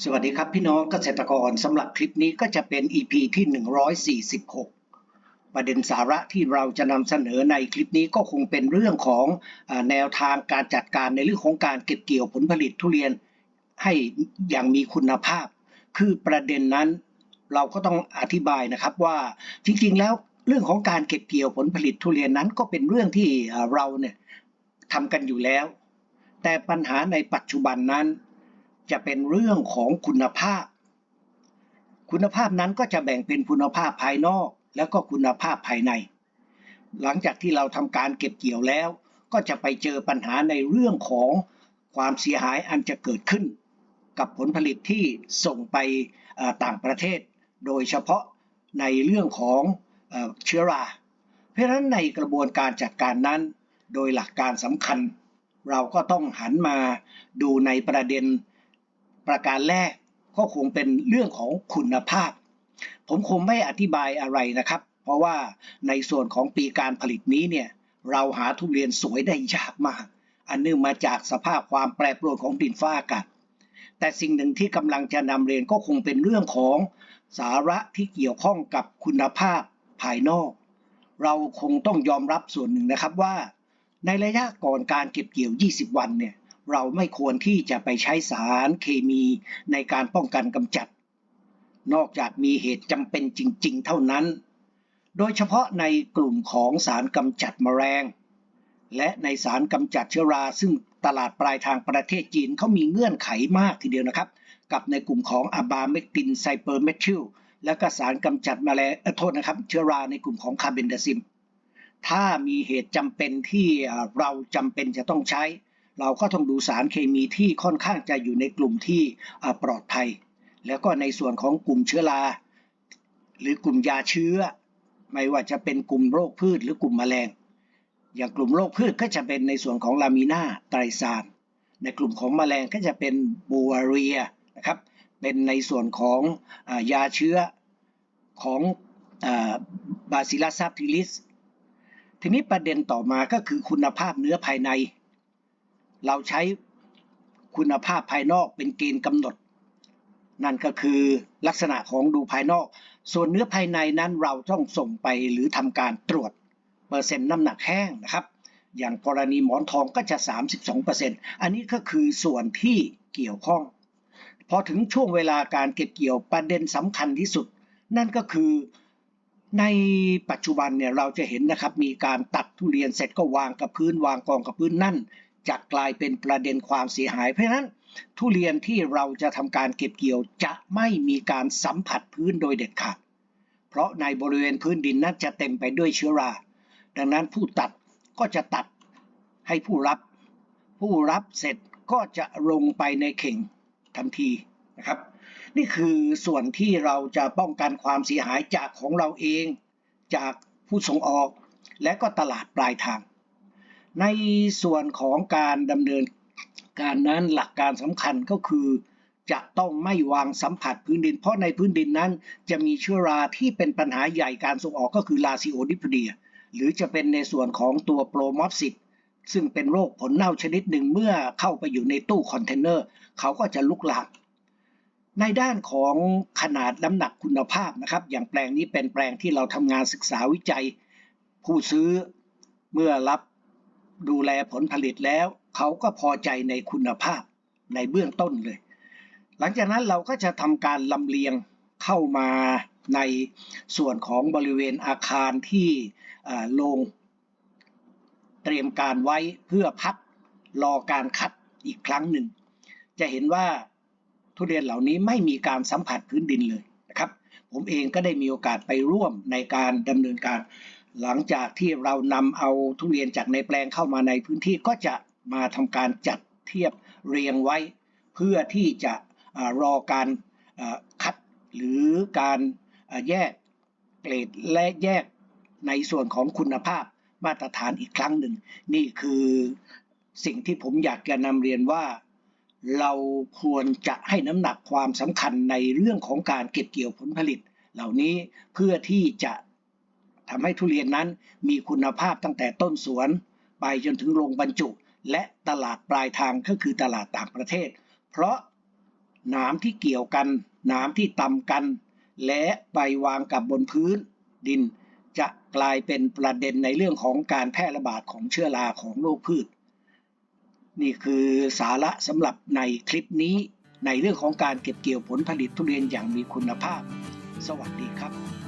สวัสดีครับพี่น้องเกษตรกรสำหรับคลิปนี้ก็จะเป็น EP ที่ 146 ประเด็นสาระที่เราจะนำเสนอในคลิปนี้ก็คงเป็นเรื่องของแนวทางการจัดการในเรื่องของการเก็บเกี่ยวผลผลิตทุเรียนให้อย่างมีคุณภาพ คือประเด็นนั้นเราก็ต้องอธิบายนะครับว่าจริงๆ แล้วเรื่องของการเก็บเกี่ยวผลผลิตทุเรียนนั้นก็เป็นเรื่องที่เราเนี่ยทำกันอยู่แล้ว แต่ปัญหาในปัจจุบันนั้น จะเป็นเรื่องของคุณภาพ คุณภาพนั้นก็จะแบ่งเป็นคุณภาพภายนอก แล้วก็คุณภาพภายใน หลังจากที่เราทำการเก็บเกี่ยวแล้ว ก็จะไปเจอปัญหาในเรื่องของความเสียหายอันจะเกิดขึ้น กับผลผลิตที่ส่งไปต่างประเทศ โดยเฉพาะในเรื่องของเชื้อรา เพราะฉะนั้นในกระบวนการจัดการนั้น โดยหลักการสำคัญ เราก็ต้องหันมาดูในประเด็น ประการแรกก็คงเป็นเรื่องของคุณภาพ ผมคงไม่อธิบายอะไรนะครับ เพราะว่าในส่วนของปีการผลิตนี้เนี่ยเราหาทุเรียนสวยได้ยากมาก อันเนื่องมาจากสภาพความแปรปรวนของดินฟ้าอากาศ แต่สิ่งหนึ่งที่กำลังจะนำเรียนก็คงเป็นเรื่องของสาระที่เกี่ยวข้องกับคุณภาพภายนอก เราคงต้องยอมรับส่วนหนึ่งนะครับว่า ในระยะก่อนการเก็บเกี่ยว 20 วันเนี่ย เราไม่ควรที่จะไปใช้สารเคมีในการป้องกันกำจัด นอกจากมีเหตุจำเป็นจริง ๆ เท่านั้น โดยเฉพาะในกลุ่มของสารกำจัดแมลง และในสารกำจัดเชื้อรา ซึ่งตลาดปลายทางประเทศจีนเขามีเงื่อนไขมากทีเดียวนะครับ กับในกลุ่มของอะบาเมกตินไซเปอร์เมทิลและก็สารกำจัดแมลงเออโทษนะครับ เชื้อราในกลุ่มของคาร์เบนดซิมถ้ามีเหตุจำเป็นที่เราจำเป็นจะต้องใช้ เราก็ต้องดูสารเคมีที่ค่อนข้างจะอยู่ในกลุ่มที่ปลอดภัย แล้วก็ในส่วนของกลุ่มเชื้อรา หรือกลุ่มยาเชื้อ ไม่ว่าจะเป็นกลุ่มโรคพืชหรือกลุ่มแมลง อย่างกลุ่มโรคพืชก็จะเป็นในส่วนของลามิน่าไตรซานในกลุ่มของแมลงก็จะเป็นบูวาเรียนะครับ เป็นในส่วนของอยาเชื้อของบาซิลัสซาพิลิส ทีนี้ประเด็นต่อมาก็คือคุณภาพเนื้อภายใน เราใช้คุณภาพภายนอกเป็นเกณฑ์กำหนด นั่นก็คือลักษณะของดูภายนอก ส่วนเนื้อภายในนั้นเราต้องส่งไปหรือทำการตรวจเปอร์เซ็นต์น้ำหนักแห้งนะครับ อย่างกรณีหมอนทองก็จะ 32%อันนี้ก็คือส่วนที่เกี่ยวข้อง พอถึงช่วงเวลาการเก็บเกี่ยวประเด็นสำคัญที่สุด นั่นก็คือในปัจจุบันเนี่ยเราจะเห็นนะครับมีการตัดทุเรียนเสร็จก็วางกับพื้นวางกองกับพื้นนั่น จะกลายเป็นประเด็นความเสียหาย เพราะฉะนั้น ทุเรียนที่เราจะทำการเก็บเกี่ยวจะไม่มีการสัมผัสพื้นโดยเด็ดขาด เพราะในบริเวณพื้นดินนั้นจะเต็มไปด้วยเชื้อรา ดังนั้นผู้ตัดก็จะตัดให้ผู้รับ ผู้รับเสร็จก็จะลงไปในเข่งทันทีนะครับ นี่คือส่วนที่เราจะป้องกันความเสียหายจากของเราเอง จากผู้ส่งออก และก็ตลาดปลายทาง ในส่วนของการดำเนินการนั้นหลักการสำคัญก็คือจะต้องไม่วางสัมผัสพื้นดิน เพราะในพื้นดินนั้นจะมีเชื้อราที่เป็นปัญหาใหญ่การส่งออกก็คือลาซิโอดิพเดีย หรือจะเป็นในส่วนของตัวโปรมอฟซิตซึ่งเป็นโรคผลเน่าชนิดหนึ่งเมื่อเข้าไปอยู่ในตู้คอนเทนเนอร์ เขาก็จะลุกลาม ในด้านของขนาดน้ำหนักคุณภาพนะครับ อย่างแปลงนี้เป็นแปลงที่เราทำงานศึกษาวิจัย ผู้ซื้อเมื่อรับ ดูแลผลผลิตแล้ว เขาก็พอใจในคุณภาพในเบื้องต้นเลย หลังจากนั้นเราก็จะทำการลำเลียงเข้ามาในส่วนของบริเวณอาคารที่อ่าโรงเตรียมการไว้เพื่อพักรอการคัดอีกครั้งหนึ่ง จะเห็นว่าทุเรียนเหล่านี้ไม่มีการสัมผัสพื้นดินเลยนะครับ ผมเองก็ได้มีโอกาสไปร่วมในการดำเนินการ หลังจากที่เรานำเอาทุเรียนจากในแปลงเข้ามาในพื้นที่ก็จะมาทำการจัดเทียบเรียงไว้ เพื่อที่จะอารอการคัดหรือการแยกเกรดและแยกในส่วนของคุณภาพมาตรฐานอีกครั้งหนึ่ง นี่คือสิ่งที่ผมอยากจะนำเรียนว่า เราควรจะให้น้ำหนักความสำคัญในเรื่องของการเก็บเกี่ยวผลผลิต เหล่านี้เพื่อที่จะ ทำให้ทุเรียนนั้นมีคุณภาพตั้งแต่ต้นสวน ไปจนถึงโรงบรรจุ และตลาดปลายทางก็คือตลาดต่างประเทศ เพราะหนามที่เกี่ยวกันหนามที่ต่ำกัน และไปวางกับบนพื้นดิน จะกลายเป็นประเด็นในเรื่องของการแพร่ระบาดของเชื้อราของโรคพืช นี่คือสาระสำหรับในคลิปนี้ในเรื่องของการเก็บเกี่ยวผลผลิตทุเรียนอย่างมีคุณภาพ สวัสดีครับ